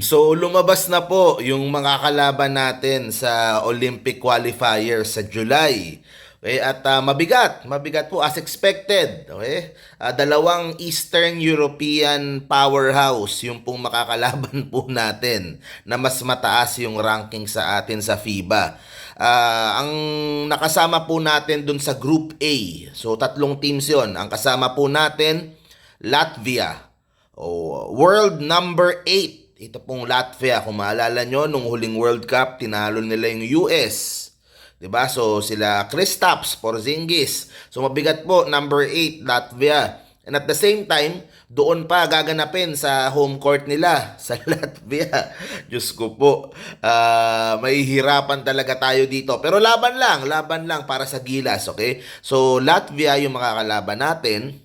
So lumabas na po yung mga kalaban natin sa Olympic qualifier sa July. Okay, at ah, mabigat, mabigat po as expected. Okay? Ah, dalawang Eastern European powerhouse yung pong makakalaban po natin na mas mataas yung ranking sa atin sa FIBA. Ah, ang nakasama po natin dun sa Group A. So tatlong teams 'yon. Ang kasama po natin Latvia. Oh, world number 8. Ito pong Latvia. Kung maalala nyo, nung huling World Cup, tinalo nila yung US. 'Di ba? So sila Kristaps, Porzingis. So mabigat po number 8 Latvia. And at the same time, doon pa gaganapin sa home court nila sa Latvia. Diyos ko po, ah, mahihirapan talaga tayo dito. Pero laban lang, laban lang para sa Gilas, okay? So Latvia yung makakalaban natin.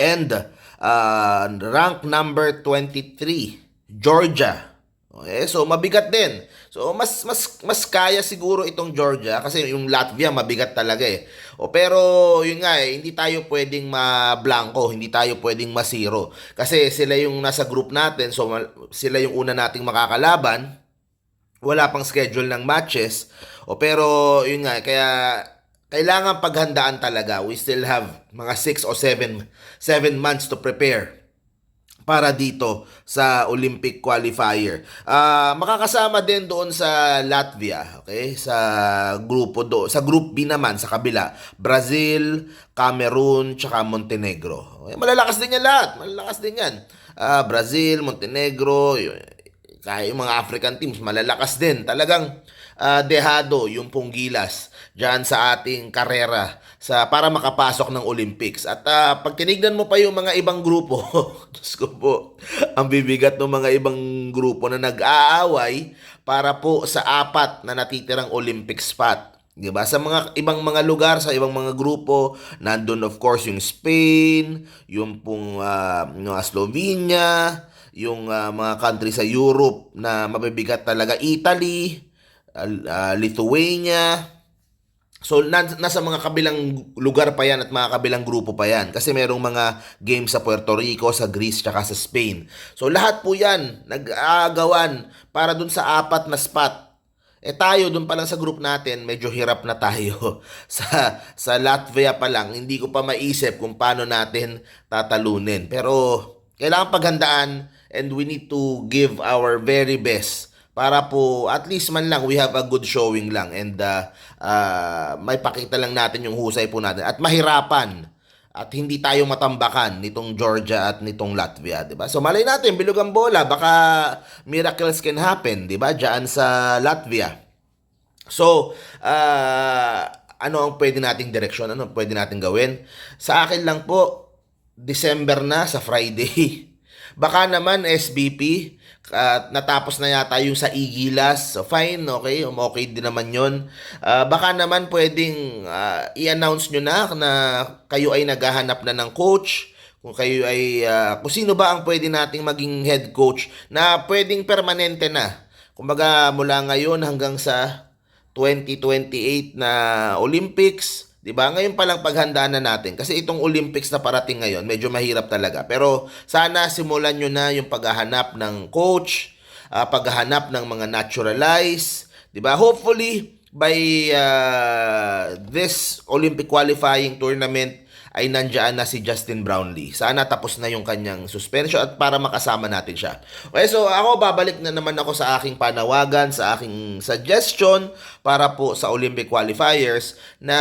And uh, rank number 23, Georgia. Okay, so mabigat din. So mas mas mas kaya siguro itong Georgia kasi yung Latvia mabigat talaga eh. O pero yun nga eh, hindi tayo pwedeng ma-blanco, hindi tayo pwedeng ma-zero. Kasi sila yung nasa group natin, so sila yung una nating makakalaban. Wala pang schedule ng matches. O pero yun nga, eh, kaya kailangan paghandaan talaga. We still have mga 6 o 7 7 months to prepare para dito sa Olympic qualifier. Ah, makakasama din doon sa Latvia, okay? Sa grupo do, sa group B naman sa kabila, Brazil, Cameroon, tsaka Montenegro. Okay? Malalakas din yan lahat, malalakas din yan. Ah, Brazil, Montenegro, y- kaya yung mga African teams malalakas din. Talagang ah, dehado yung pong gilas diyan sa ating karera sa para makapasok ng Olympics. At ah, pag tinignan mo pa yung mga ibang grupo, Diyos ko po, ang bibigat ng mga ibang grupo na nag-aaway para po sa apat na natitirang Olympic spot. 'Di ba? Sa mga ibang mga lugar, sa ibang mga grupo, nandun of course yung Spain, yung pong ah, yung Slovenia, yung ah, mga country sa Europe na mabibigat talaga, Italy, ah, Lithuania, So, nas- nasa mga kabilang lugar pa yan at mga kabilang grupo pa yan. Kasi merong mga games sa Puerto Rico, sa Greece, tsaka sa Spain. So, lahat po yan nag-aagawan para dun sa apat na spot. Eh tayo, dun pa lang sa group natin, medyo hirap na tayo. sa, sa Latvia pa lang, hindi ko pa maisip kung paano natin tatalunin. Pero, kailangan paghandaan and we need to give our very best para po at least man lang we have a good showing lang and uh, uh, may pakita lang natin yung husay po natin at mahirapan at hindi tayo matambakan nitong Georgia at nitong Latvia, 'di ba? So malay natin bilog bola, baka miracles can happen, 'di ba? Diyan sa Latvia. So, ah, ano ang pwede nating direksyon? Ano pwede nating gawin? Sa akin lang po, December na sa Friday. Baka naman SBP, at natapos na yata yung sa Igilas. So fine, okay, um, okay din naman yon. Ah, baka naman pwedeng ah, i-announce nyo na na kayo ay naghahanap na ng coach. Kung kayo ay, ah, kung sino ba ang pwede nating maging head coach na pwedeng permanente na. Kumbaga mula ngayon hanggang sa 2028 na Olympics, 'di ba? Ngayon pa lang paghandaan na natin kasi itong Olympics na parating ngayon, medyo mahirap talaga. Pero sana simulan nyo na yung paghahanap ng coach, ah, paghahanap ng mga naturalize, 'di ba? Hopefully by ah, this Olympic qualifying tournament ay nandiyan na si Justin Brownlee. Sana tapos na yung kanyang suspension at para makasama natin siya. Okay, so ako babalik na naman ako sa aking panawagan, sa aking suggestion para po sa Olympic qualifiers na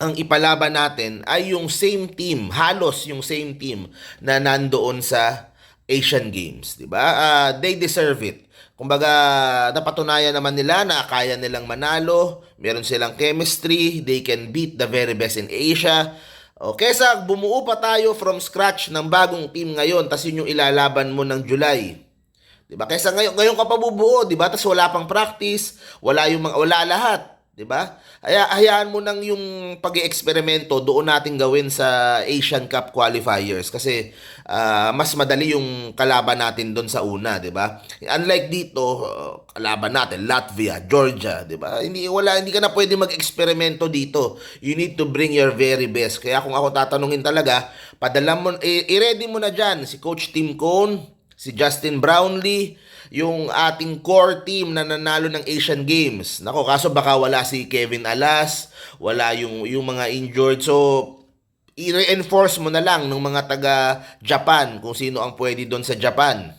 ang ipalaban natin ay yung same team, halos yung same team na nandoon sa Asian Games, 'di ba? Ah, they deserve it. Kumbaga, napatunayan naman nila na kaya nilang manalo, meron silang chemistry, they can beat the very best in Asia. O, kesa bumuo pa tayo from scratch ng bagong team ngayon, tas yun yung ilalaban mo ng July. 'Di ba? Kaysa ngayon, ngayon ka pa bubuo, 'di ba? Tas wala pang practice, wala yung mga wala lahat, 'di ba? Kaya hayaan mo nang yung pag-eeksperimento doon natin gawin sa Asian Cup qualifiers kasi ah, mas madali yung kalaban natin doon sa una, 'di ba? Unlike dito, uh, kalaban natin Latvia, Georgia, 'di ba? Hindi wala hindi ka na pwede mag-eksperimento dito. You need to bring your very best. Kaya kung ako tatanungin talaga, padala mo i-ready mo na diyan si Coach Tim Cone, si Justin Brownlee, yung ating core team na nanalo ng Asian Games. Nako, kaso baka wala si Kevin Alas, wala yung yung mga injured. So i-reinforce mo na lang ng mga taga Japan kung sino ang pwede doon sa Japan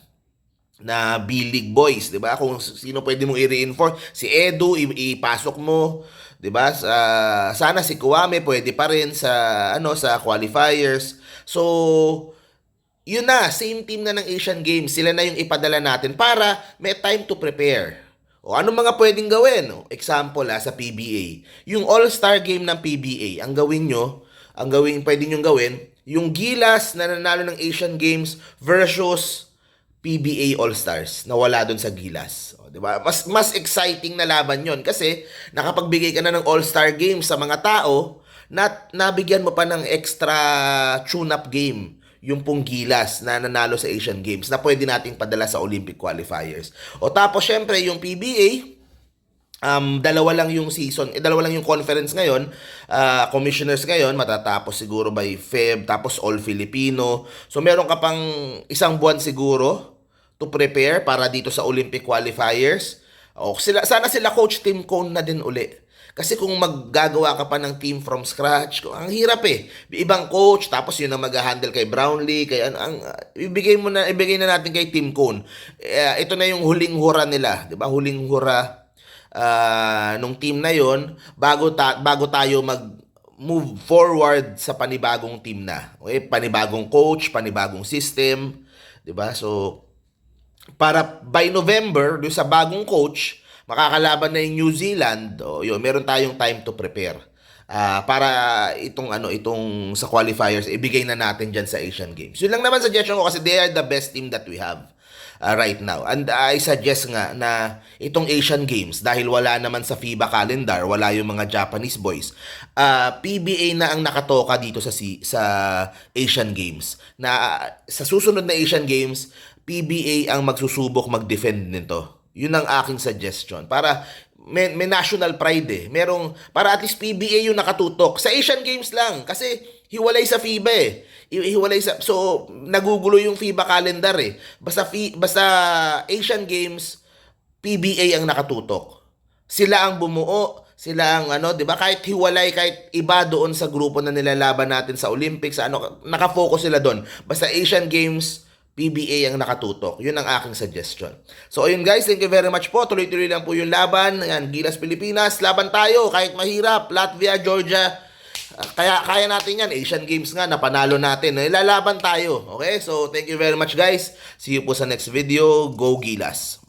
na B-League boys, 'di ba? Kung sino pwede mong i-reinforce, si Edu ipasok mo, 'di ba? Sa sana si Kuwame pwede pa rin sa ano sa qualifiers. So yun na, same team na ng Asian Games. Sila na yung ipadala natin para may time to prepare. O ano mga pwedeng gawin? O, example ha, sa PBA. Yung All-Star Game ng PBA, ang gawin nyo, ang gawin, pwede nyo gawin, yung Gilas na nanalo ng Asian Games versus PBA All-Stars na wala doon sa Gilas. O, 'di ba? Mas mas exciting na laban 'yon kasi nakapagbigay ka na ng All-Star Games sa mga tao na nabigyan mo pa ng extra tune-up game yung pong Gilas na nanalo sa Asian Games na pwede nating padala sa Olympic qualifiers. O tapos syempre yung PBA, um, dalawa lang yung season, eh, dalawa lang yung conference ngayon, ah, commissioners ngayon, matatapos siguro by Feb, tapos all Filipino. So meron ka pang isang buwan siguro to prepare para dito sa Olympic qualifiers. O sila, sana sila coach Tim Cone na din uli. Kasi kung maggagawa ka pa ng team from scratch, ang hirap eh. Ibang coach, tapos yun ang mag-handle kay Brownlee, kay ano, ang, ibigay mo na, ibigay na natin kay Tim Cone. Eh, ito na yung huling hura nila, 'di ba? Huling hura ah, nung team na yon bago ta- bago tayo mag move forward sa panibagong team na. Okay, panibagong coach, panibagong system, 'di ba? So para by November, doon sa bagong coach, makakalaban na yung New Zealand, o yun, meron tayong time to prepare. Ah, para itong ano itong sa qualifiers ibigay na natin diyan sa Asian Games. Yun lang naman suggestion ko kasi they are the best team that we have ah, right now. And I suggest nga na itong Asian Games dahil wala naman sa FIBA calendar, wala yung mga Japanese boys. ah, PBA na ang nakatoka dito sa si- sa Asian Games. Na ah, sa susunod na Asian Games, PBA ang magsusubok mag-defend nito. Yun ang aking suggestion. Para may, may national pride eh. Merong, para at least PBA yung nakatutok. Sa Asian Games lang. Kasi hiwalay sa FIBA eh. Hi- Hiwalay sa, so, nagugulo yung FIBA calendar eh. Basta, fi, basta Asian Games, PBA ang nakatutok. Sila ang bumuo, sila ang ano, 'di ba? Kahit hiwalay, kahit iba doon sa grupo na nilalaban natin sa Olympics, ano, nakafocus sila doon. Basta Asian Games, PBA ang nakatutok. Yun ang aking suggestion. So, ayun guys, thank you very much po. Tuloy-tuloy lang po yung laban. Ayan, Gilas Pilipinas, laban tayo kahit mahirap. Latvia, Georgia, Ah, kaya kaya natin yan. Asian Games nga, napanalo natin. Ilalaban tayo. Okay? So, thank you very much guys. See you po sa next video. Go Gilas!